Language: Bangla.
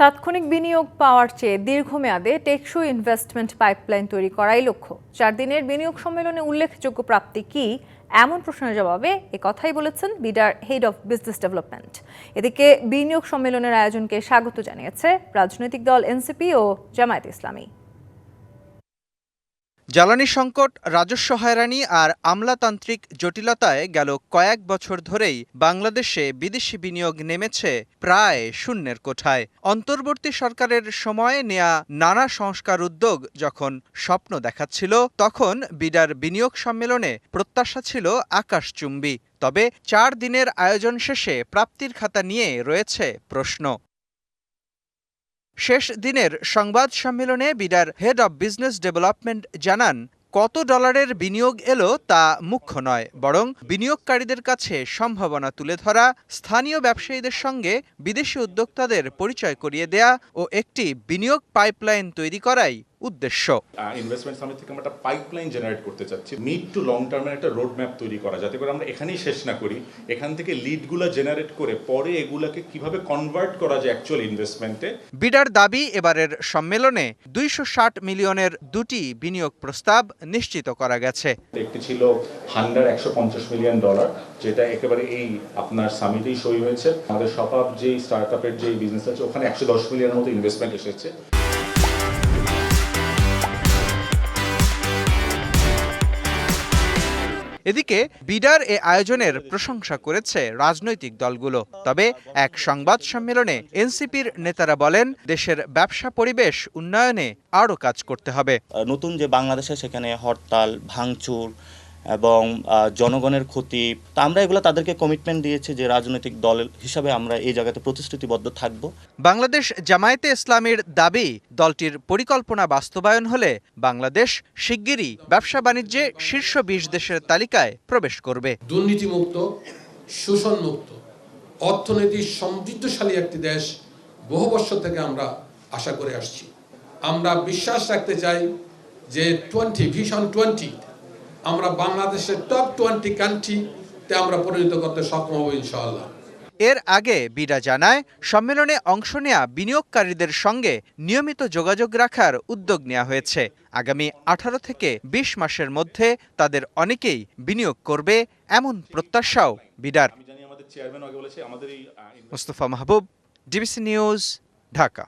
তাৎক্ষণিক বিনিয়োগ পাওয়ার চেয়ে দীর্ঘমেয়াদে টেকসই ইনভেস্টমেন্ট পাইপলাইন তৈরি করাই লক্ষ্য। চার দিনের বিনিয়োগ সম্মেলনে উল্লেখযোগ্য প্রাপ্তি কি, এমন প্রশ্নের জবাবে এ কথাই বলেছেন বিডার হেড অফ বিজনেস ডেভেলপমেন্ট এদিকে বিনিয়োগ সম্মেলনের আয়োজনকে স্বাগত জানিয়েছে রাজনৈতিক দল এনসিপি ও জামায়াত ইসলামী। জ্বালানি সংকট, রাজস্ব হয়রানি আর আমলাতান্ত্রিক জটিলতায় গেল কয়েক বছর ধরেই বাংলাদেশে বিদেশি বিনিয়োগ নেমেছে প্রায় শূন্যের কোঠায়। অন্তর্বর্তী সরকারের সময়ে নেয়া নানা সংস্কার উদ্যোগ যখন স্বপ্ন দেখাচ্ছিল, তখন বিডার বিনিয়োগ সম্মেলনে প্রত্যাশা ছিল আকাশচুম্বী। তবে চার দিনের আয়োজন শেষে প্রাপ্তির খাতা নিয়ে রয়েছে প্রশ্ন। শেষ দিনের সংবাদ সম্মেলনে বিডার হেড অব বিজনেস ডেভেলপমেন্ট জানান, কত ডলারের বিনিয়োগ এলো তা মুখ্য নয়, বরং বিনিয়োগকারীদের কাছে সম্ভাবনা তুলে ধরা, স্থানীয় ব্যবসায়ীদের সঙ্গে বিদেশি উদ্যোক্তাদের পরিচয় করিয়ে দেয়া ও একটি বিনিয়োগ পাইপলাইন তৈরি করাই উদ্দেশ্য। ইনভেস্টমেন্ট সামিট থেকে আমরা একটা পাইপলাইন জেনারেট করতে চাচ্ছি। মিড টু লং টার্মের একটা রোড ম্যাপ তৈরি করা যাতে করে আমরা এখানেই শেষ না করি। এখান থেকে লিডগুলো জেনারেট করে পরে এগুলাকে কীভাবে কনভার্ট করা যায় অ্যাকচুয়াল ইনভেস্টমেন্টে বিডার দাবি এবারের সম্মেলনে দুইশো ষাট মিলিয়নের দুটি বিনিয়োগ প্রস্তাব নিশ্চিত করা গেছে। একটি ছিল হান্ড্রেড একশো পঞ্চাশ মিলিয়ন ডলার যেটা একেবারে এই আপনার সামিটেই সই হয়েছে। আমাদের সপাব যেই স্টার্ট আপের যে বিজনেস আছে ওখানে একশো দশ মিলিয়নের মতো ইনভেস্টমেন্ট এসেছে। এদিকে বিডার এ আয়োজনের প্রশংসা করেছে রাজনৈতিক দলগুলো। তবে এক সংবাদ সম্মেলনে এনসিপির নেতারা বলেন, দেশের ব্যবসা পরিবেশ উন্নয়নে আরও কাজ করতে হবে। নতুন যে বাংলাদেশে সেখানে হরতাল, ভাঙচুর এবং জনগণের ক্ষতি। তা আমরা এগুলো তাদেরকে কমিটমেন্ট দিয়েছি যে রাজনৈতিক দল হিসাবে আমরা এই জায়গাতে প্রতিশ্রুতিবদ্ধ থাকব। বাংলাদেশ জামায়াতে ইসলামের দাবি দলটির পরিকল্পনা বাস্তবায়ন হলে বাংলাদেশ শিগগিরই ব্যবসা বাণিজ্যে শীর্ষ বিশ দেশের তালিকায় প্রবেশ করবে। দুর্নীতিমুক্ত শোষণমুক্ত অর্থনীতি সমৃদ্ধশালী একটি দেশ বহু বছর থেকে আমরা আশা করে আসছি। আমরা বিশ্বাস রাখতে চাই যে টোয়েন্টি ভিশন টোয়েন্টি আমরা বাংলাদেশের টপ টোয়েন্টি কান্ট্রিতে আমরা পরিণত করতে সক্ষম হব ইনশাআল্লাহ। এর আগে বিডা জানায় সম্মেলনে অংশ নেয়া বিনিয়োগকারীদের সঙ্গে নিয়মিত যোগাযোগ রাখার উদ্যোগ নেওয়া হয়েছে। আগামী আঠারো থেকে ২০ মাসের মধ্যে তাদের অনেকেই বিনিয়োগ করবে এমন প্রত্যাশাও বিডার। Mostafa Mahbub DBC News Dhaka.